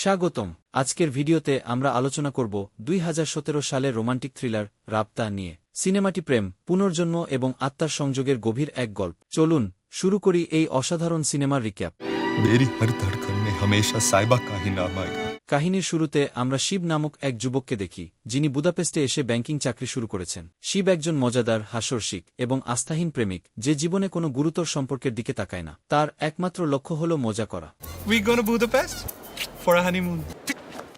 স্বাগতম। আজকের ভিডিওতে আমরা আলোচনা করব দুই সালে রোমান্টিক থ্রিলার রাপ্তা নিয়ে। সিনেমাটি প্রেম পুনর্জন্ম এবং আত্মার সংযোগের গভীর এক গল্প। চলুন শুরু করি এই অসাধারণ সিনেমার রিক্যাপ। কাহিনীর শুরুতে আমরা শিব নামক এক যুবককে দেখি যিনি বুদাপেস্টে এসে ব্যাংকিং চাকরি শুরু করেছেন। শিব একজন মজাদার হাসর্ষিক এবং আস্থাহীন প্রেমিক যে জীবনে কোনো গুরুতর সম্পর্কের দিকে তাকায় না। তার একমাত্র লক্ষ্য হল মজা করা। A honeymoon.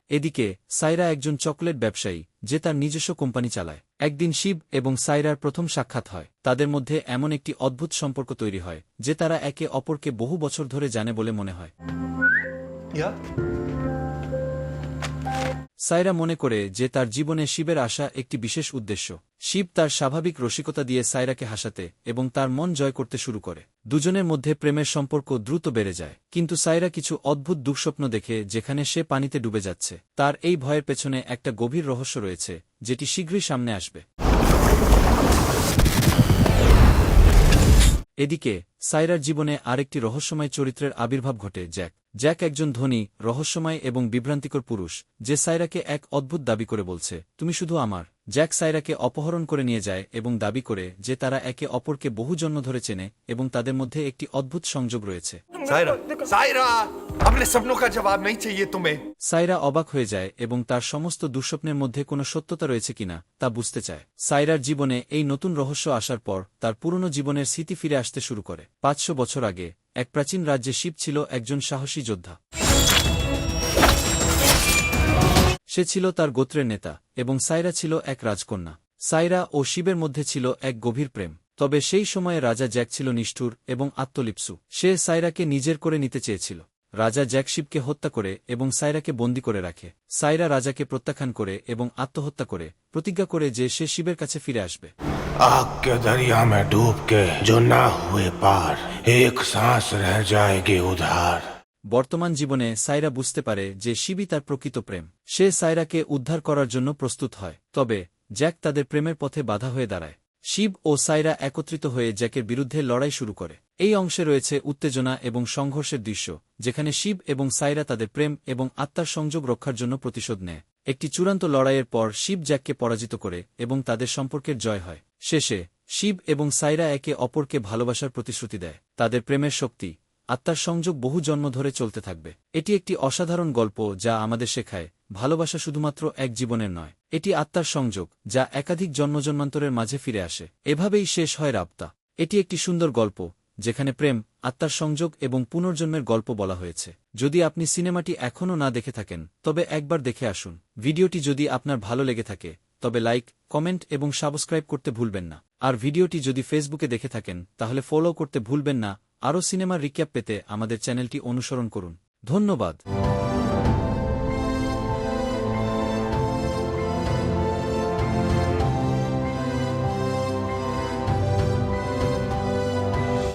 এদিকে সাইরা একজন চকলেট ব্যবসায়ী যে তার নিজস্ব কোম্পানি চালায় একদিন শিব এবং সাইরার প্রথম সাক্ষাৎ হয় তাদের মধ্যে এমন একটি অদ্ভুত সম্পর্ক তৈরি হয় যে তারা একে অপরকে বহু বছর ধরে জানে বলে মনে হয়. সাইরা মনে করে যে তার জীবনে শিবের আসা একটি বিশেষ উদ্দেশ্য। শিব তার স্বাভাবিক রসিকতা দিয়ে সাইরাকে হাসাতে এবং তার মন জয় করতে শুরু করে। দুজনের মধ্যে প্রেমের সম্পর্ক দ্রুত বেড়ে যায়, কিন্তু সাইরা কিছু অদ্ভুত দুঃস্বপ্ন দেখে যেখানে সে পানিতে ডুবে যাচ্ছে। তার এই ভয়ের পেছনে একটা গভীর রহস্য রয়েছে, যেটি শীঘ্রই সামনে আসবে। এদিকে, সাইরার জীবনে আরেকটি রহস্যময় চরিত্রের আবির্ভাব ঘটে, জ্যাক। জ্যাক একজন ধনী, রহস্যময় এবং বিভ্রান্তিকর পুরুষ, যে সাইরাকে এক অদ্ভুত দাবি করে বলছে, তুমি শুধু আমার। জ্যাক সাইরাকে অপহরণ করে নিয়ে যায় এবং দাবি করে যে তারা একে অপরকে বহু জন্ম ধরে চেনে এবং তাদের মধ্যে একটি অদ্ভুত সংযোগ রয়েছে। সাইরা! अपने सपनों का जवाब नहीं चाहिए तुम्हें সাইরা অবাক হয়ে যায় এবং তার সমস্ত দুঃস্বপ্নের মধ্যে কোনো সত্যতা রয়েছে কিনা তা বুঝতে চায় সাইরার জীবনে এই নতুন রহস্য আসার পর তার পুরনো জীবনের স্মৃতি ফিরে আসতে শুরু করে পাঁচশো বছর আগে এক প্রাচীন রাজ্যে শিব ছিল একজন সাহসী যোদ্ধা সে ছিল তার গোত্রের নেতা এবং সাইরা ছিল এক রাজকন্যা সাইরা ও শিবের মধ্যে ছিল এক গভীর প্রেম তবে সেই সময়ে রাজা জ্যাক ছিল নিষ্ঠুর এবং আত্মলিপ্সু সে সাইরাকে নিজের করে নিতে চেয়েছিল রাজা জ্যাক শিবকে হত্যা করে এবং সাইরাকে বন্দী করে রাখে সাইরা রাজাকে প্রত্যাখ্যান করে এবং আত্মহত্যা করে প্রতিজ্ঞা করে যে সে শিবের কাছে ফিরে আসবে आग के दरिया में डूब के जो ना हुए पार एक सांस रह जाएगी उधार বর্তমান জীবনে সাইরা বুঝতে পারে যে শিবই তার প্রকৃত প্রেম সে সাইরাকে উদ্ধার করার জন্য প্রস্তুত হয় তবে জ্যাক তাদের প্রেমের পথে বাধা হয়ে দাঁড়ায় শিব ও সাইরা একত্রিত হয়ে জ্যাকের বিরুদ্ধে লড়াই শুরু করে এই অংশে রয়েছে উত্তেজনা এবং সংঘর্ষের দৃশ্য, যেখানে শিব এবং সাইরা তাদের প্রেম এবং আত্মার সংযোগ রক্ষার জন্য প্রতিশোধ নেয়। একটি চূড়ান্ত লড়াইয়ের পর শিব জ্যাককে পরাজিত করে এবং তাদের সম্পর্কের জয় হয়। শেষে, শিব এবং সাইরা একে অপরকে ভালোবাসার প্রতিশ্রুতি দেয়। তাদের প্রেমের শক্তি, আত্মার সংযোগ বহু জন্ম ধরে চলতে থাকবে। এটি একটি অসাধারণ গল্প যা আমাদের শেখায়, ভালোবাসা শুধুমাত্র এক জীবনের নয়, এটি আত্মার সংযোগ যা একাধিক জন্মজন্মান্তরের মাঝে ফিরে আসে। এভাবেই শেষ হয় রাবতা এটি একটি সুন্দর গল্প যেখানে প্রেম, আত্মার সংযোগ এবং পুনর্জন্মের গল্প বলা হয়েছে। যদি আপনি সিনেমাটি এখনও না দেখে থাকেন, তবে একবার দেখে আসুন। ভিডিওটি যদি আপনার ভালো লেগে থাকে, তবে লাইক, কমেন্ট এবং সাবস্ক্রাইব করতে ভুলবেন না। আর ভিডিওটি যদি ফেসবুকে দেখে থাকেন, তাহলে ফলো করতে ভুলবেন না। আরও সিনেমার রিক্যাপ পেতে আমাদের চ্যানেলটি অনুসরণ করুন। ধন্যবাদ।